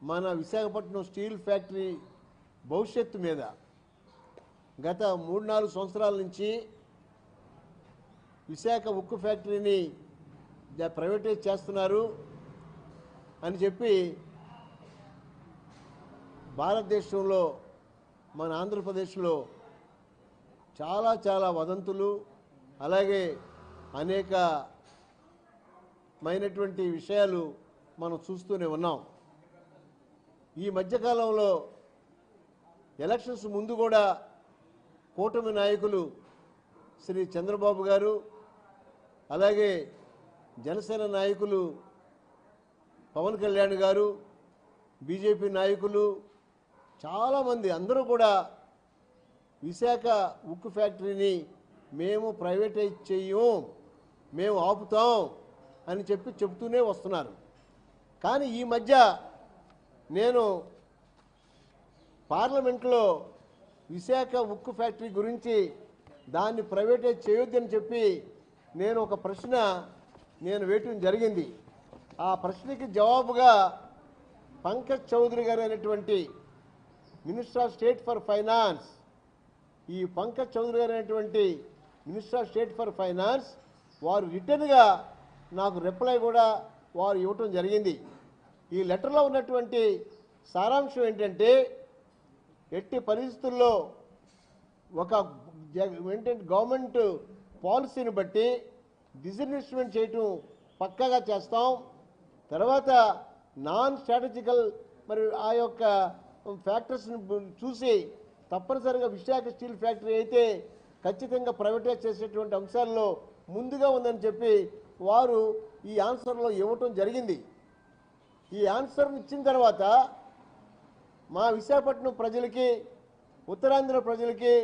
మన Visakhapatnam steel factory భవిష్యత్తు మీద గత మూడు నాలుగు సంవత్సరాల నుంచి విశాఖ ఉక్కు ఫ్యాక్టరీని ప్రైవేటైజ్ చేస్తున్నారు అని చెప్పి భారతదేశంలో మన ఆంధ్రప్రదేశ్లో చాలా చాలా వదంతులు అలాగే అనేక మైనటువంటి విషయాలు మనం చూస్తూనే ఉన్నాం. ఈ మధ్యకాలంలో ఎలక్షన్స్ ముందు కూడా కూటమి నాయకులు శ్రీ చంద్రబాబు గారు అలాగే జనసేన నాయకులు పవన్ కళ్యాణ్ గారు బీజేపీ నాయకులు చాలామంది అందరూ కూడా విశాఖ ఉక్కు ఫ్యాక్టరీని మేము ప్రైవేటైజ్ చెయ్యం మేము ఆపుతాం అని చెప్పి చెబుతూనే వస్తున్నారు. కానీ ఈ మధ్య నేను పార్లమెంట్లో విశాఖ ఉక్కు ఫ్యాక్టరీ గురించి దాన్ని ప్రైవేటైజ్ చేయొద్దని చెప్పి నేను ఒక ప్రశ్న నేను వేయటం జరిగింది. ఆ ప్రశ్నకి జవాబుగా పంకజ్ చౌదరి గారు అనేటువంటి minister of state for finance ఈ పంకజ్ చౌదరి గారు అనేటువంటి minister of state for finance వారు రిటర్న్గా నాకు రిప్లై కూడా వారు ఇవ్వటం జరిగింది. ఈ లెటర్లో ఉన్నటువంటి సారాంశం ఏంటంటే ఎట్టి పరిస్థితుల్లో ఒక ఏంటంటే గవర్నమెంట్ పాలసీని బట్టి డిజిన్వెస్ట్మెంట్ చేయటం పక్కాగా చేస్తాం. తర్వాత నాన్ స్ట్రాటజికల్ మరి ఆ యొక్క ఫ్యాక్టర్స్ని చూసి తప్పనిసరిగా విశాఖ స్టీల్ ఫ్యాక్టరీ అయితే ఖచ్చితంగా ప్రైవేటైజ్ చేసేటువంటి అంశాల్లో ముందుగా ఉందని చెప్పి వారు ఈ ఆన్సర్లో ఇవ్వటం జరిగింది. ఈ ఆన్సర్ ఇచ్చిన తర్వాత మా విశాఖపట్నం ప్రజలకి ఉత్తరాంధ్ర ప్రజలకి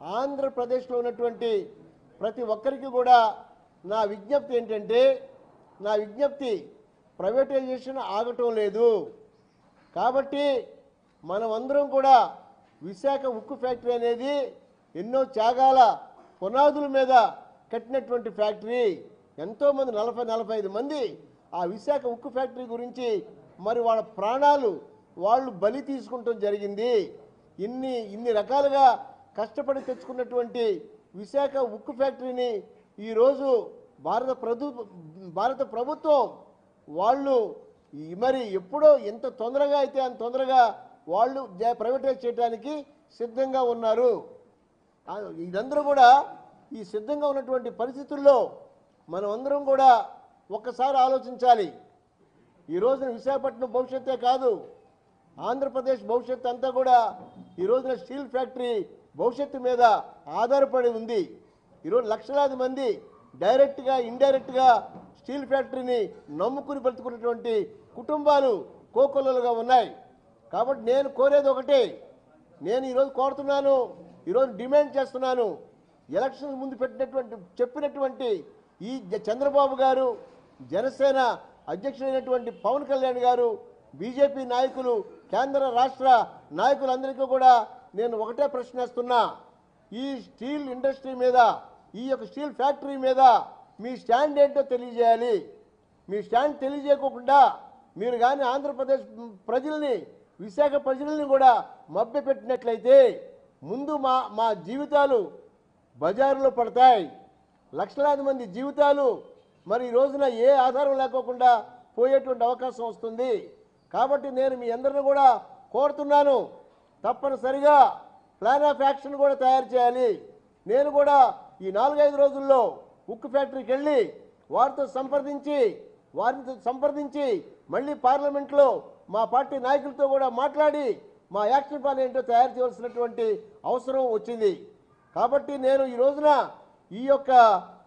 ఆంధ్రప్రదేశ్లో ఉన్నటువంటి ప్రతి ఒక్కరికి కూడా నా విజ్ఞప్తి ఏంటంటే నా విజ్ఞప్తి ప్రైవేటైజేషన్ ఆగటం లేదు. కాబట్టి మనమందరం కూడా విశాఖ ఉక్కు ఫ్యాక్టరీ అనేది ఎన్నో త్యాగాల పునాదుల మీద కట్టినటువంటి ఫ్యాక్టరీ. ఎంతోమంది నలభై నలభై ఐదు మంది ఆ విశాఖ ఉక్కు ఫ్యాక్టరీ గురించి మరి వాళ్ళ ప్రాణాలు వాళ్ళు బలి తీసుకుంటాం జరిగింది. ఇన్ని ఇన్ని రకాలుగా కష్టపడి తెచ్చుకున్నటువంటి విశాఖ ఉక్కు ఫ్యాక్టరీని ఈరోజు భారత ప్రభు భారత ప్రభుత్వం వాళ్ళు మరి ఎప్పుడో ఎంత తొందరగా అయితే అంత తొందరగా వాళ్ళు ప్రైవేటైజ్ చేయడానికి సిద్ధంగా ఉన్నారు. ఇదందరూ కూడా ఈ సిద్ధంగా ఉన్నటువంటి పరిస్థితుల్లో మనం అందరం కూడా ఒక్కసారి ఆలోచించాలి. ఈ రోజున విశాఖపట్నం భవిష్యత్తే కాదు. ఆంధ్రప్రదేశ్ భవిష్యత్తు అంతా కూడా ఈ రోజున స్టీల్ ఫ్యాక్టరీ భవిష్యత్తు మీద ఆధారపడి ఉంది. ఈరోజు లక్షలాది మంది డైరెక్ట్గా ఇండైరెక్ట్గా స్టీల్ ఫ్యాక్టరీని నమ్ముకుని బ్రతుకున్నటువంటి కుటుంబాలు కోకొల్లలుగా ఉన్నాయి. కాబట్టి నేను కోరేది ఒకటే నేను ఈరోజు కోరుతున్నాను ఈరోజు డిమాండ్ చేస్తున్నాను. ఎలక్షన్ ముందు పెట్టినటువంటి చెప్పినటువంటి ఈ చంద్రబాబు గారు జనసేన అధ్యక్షుడైనటువంటి పవన్ కళ్యాణ్ గారు బీజేపీ నాయకులు కేంద్ర రాష్ట్ర నాయకులందరికీ కూడా నేను ఒకటే ప్రశ్నిస్తున్నా ఈ స్టీల్ ఇండస్ట్రీ మీద ఈ యొక్క స్టీల్ ఫ్యాక్టరీ మీద మీ స్టాండ్ ఏంటో తెలియజేయాలి. మీ స్టాండ్ తెలియజేయకుండా మీరు కానీ ఆంధ్రప్రదేశ్ ప్రజల్ని విశాఖ ప్రజల్ని కూడా మభ్యపెట్టినట్లయితే ముందు మా మా జీవితాలు బజారులో పడతాయి. లక్షలాది మంది జీవితాలు మరి ఈ రోజున ఏ ఆధారం లేకోకుండా పోయేటువంటి అవకాశం వస్తుంది. కాబట్టి నేను మీ అందరిని కూడా కోరుతున్నాను తప్పనిసరిగా ప్లాన్ ఆఫ్ యాక్షన్ కూడా తయారు చేయాలి. నేను కూడా ఈ నాలుగైదు రోజుల్లో ఉక్కు ఫ్యాక్టరీకి వెళ్ళి వారితో సంప్రదించి వారితో సంప్రదించి మళ్ళీ పార్లమెంట్లో మా పార్టీ నాయకులతో కూడా మాట్లాడి మా యాక్షన్ ప్లాన్ ఏంటో తయారు చేయవలసినటువంటి అవసరం వచ్చింది. కాబట్టి నేను ఈ రోజున ఈ యొక్క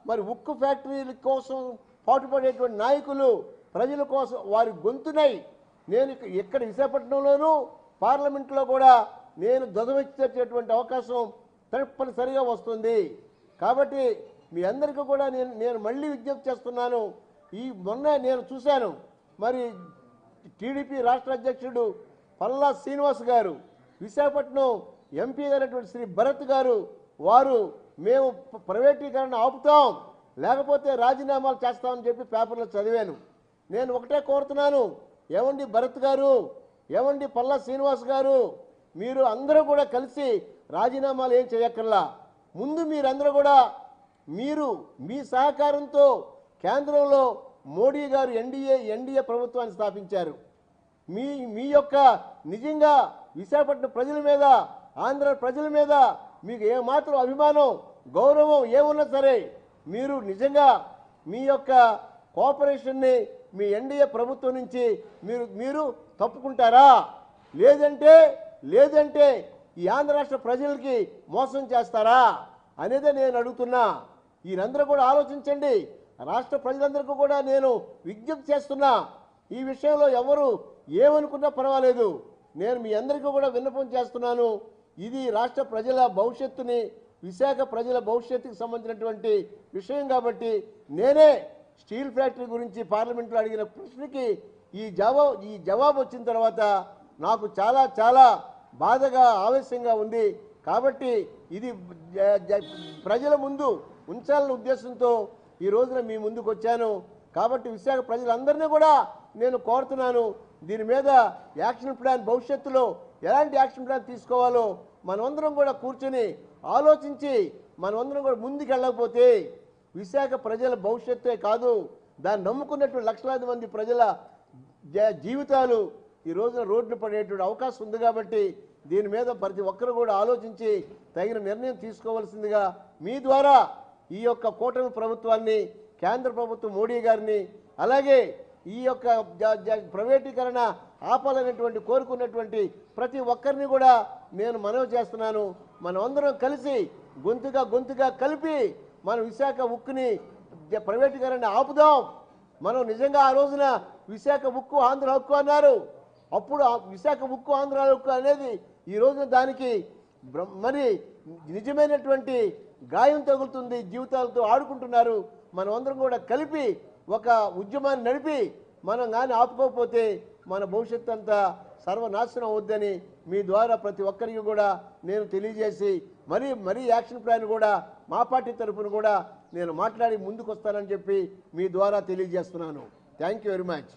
మరి ఉక్కు ఫ్యాక్టరీల కోసం పాటుపడేటువంటి నాయకులు ప్రజల కోసం వారి గొంతునై నేను ఇక్కడ విశాఖపట్నంలోనూ పార్లమెంట్లో కూడా నేను ధ్వజమెచ్చేటటువంటి అవకాశం తప్పనిసరిగా వస్తుంది. కాబట్టి మీ అందరికీ కూడా నేను నేను మళ్ళీ విజ్ఞప్తి చేస్తున్నాను. ఈ మొన్న నేను చూశాను. మరి టీడీపీ రాష్ట్ర అధ్యక్షుడు పల్లా శ్రీనివాస్ గారు విశాఖపట్నం ఎంపీ అయినటువంటి శ్రీ భరత్ గారు వారు మేము ప్రైవేటీకరణ ఆపుతాం. లేకపోతే రాజీనామాలు చేస్తామని చెప్పి పేపర్లో చదివాను. నేను ఒకటే కోరుతున్నాను. ఏమండి భరత్ గారు? ఏమండి పల్లా శ్రీనివాస్ గారు? మీరు అందరూ కూడా కలిసి రాజీనామాలు ఏం చేయక్కర్లా. ముందు మీరందరూ కూడా మీరు మీ సహకారంతో కేంద్రంలో మోడీ గారు ఎన్డీఏ ఎన్డీఏ ప్రభుత్వాన్ని స్థాపించారు. మీ మీ యొక్క నిజంగా విశాఖపట్నం ప్రజల మీద ఆంధ్ర ప్రజల మీద మీకు ఏమాత్రం అభిమానం గౌరవం ఏమున్నా సరే మీరు నిజంగా మీ యొక్క కోఆపరేషన్ని మీ ఎన్డీఏ ప్రభుత్వం నుంచి మీరు మీరు తప్పుకుంటారా? లేదంటే లేదంటే ఈ ఆంధ్ర రాష్ట్ర ప్రజలకి మోసం చేస్తారా? అనేదే నేను అడుగుతున్నా. మీరందరూ కూడా ఆలోచించండి. రాష్ట్ర ప్రజలందరికీ కూడా నేను విజ్ఞప్తి చేస్తున్నా. ఈ విషయంలో ఎవరు ఏమనుకున్నా పర్వాలేదు. నేను మీ అందరికీ కూడా విన్నపం చేస్తున్నాను. ఇది రాష్ట్ర ప్రజల భవిష్యత్తుని విశాఖ ప్రజల భవిష్యత్తుకు సంబంధించినటువంటి విషయం కాబట్టి నేనే స్టీల్ ఫ్యాక్టరీ గురించి పార్లమెంట్లో అడిగిన ప్రశ్నకి ఈ జవాబు ఈ జవాబు వచ్చిన తర్వాత నాకు చాలా చాలా బాధగా ఆవేశంగా ఉంది. కాబట్టి ఇది ప్రజల ముందు ఉంచాలన్న ఉద్దేశంతో ఈ రోజున మీ ముందుకు వచ్చాను కాబట్టి విశాఖ ప్రజలందరినీ కూడా నేను కోరుతున్నాను. దీని మీద యాక్షన్ ప్లాన్ భవిష్యత్తులో ఎలాంటి యాక్షన్ ప్లాన్ తీసుకోవాలో మనమందరం కూడా కూర్చొని ఆలోచించి మనమందరం కూడా ముందుకెళ్ళకపోతే విశాఖ ప్రజల భవిష్యత్తే కాదు. దాన్ని నమ్ముకున్నటువంటి లక్షలాది మంది ప్రజల జ- జీవితాలు ఈ రోజున రోడ్లు పడేటువంటి అవకాశం ఉంది కాబట్టి దీని మీద ప్రతి ఒక్కరు కూడా ఆలోచించి తగిన నిర్ణయం తీసుకోవాల్సిందిగా మీ ద్వారా ఈ యొక్క కూటమి ప్రభుత్వాన్ని కేంద్ర ప్రభుత్వం మోడీ గారిని అలాగే ఈ యొక్క ప్రైవేటీకరణ ఆపాలనేటువంటి కోరుకున్నటువంటి ప్రతి ఒక్కరిని కూడా నేను మనవి చేస్తున్నాను. మనమందరం కలిసి గొంతుగా గొంతుగా కలిపి మన విశాఖ ఉక్కుని ప్రైవేటీకరణ ఆపుదాం. మనం నిజంగా ఆ రోజున విశాఖ ఉక్కు ఆంధ్ర హక్కు అన్నారు. అప్పుడు విశాఖ ఉక్కు ఆంధ్ర హక్కు అనేది ఈ రోజున దానికి మరి నిజమైనటువంటి గాయం తగులుతుంది జీవితాలతో ఆడుకుంటున్నారు మనం అందరం కూడా కలిపి ఒక ఉద్యమాన్ని నడిపి మనం కానీ ఆపుకోకపోతే మన భవిష్యత్తు అంతా సర్వనాశనం అవుద్దని మీ ద్వారా ప్రతి ఒక్కరికి కూడా నేను తెలియజేసి మరీ మరీ యాక్షన్ ప్లాన్ కూడా మా పార్టీ తరఫున కూడా నేను మాట్లాడి ముందుకు వస్తానని చెప్పి మీ ద్వారా తెలియజేస్తున్నాను. Thank you very much.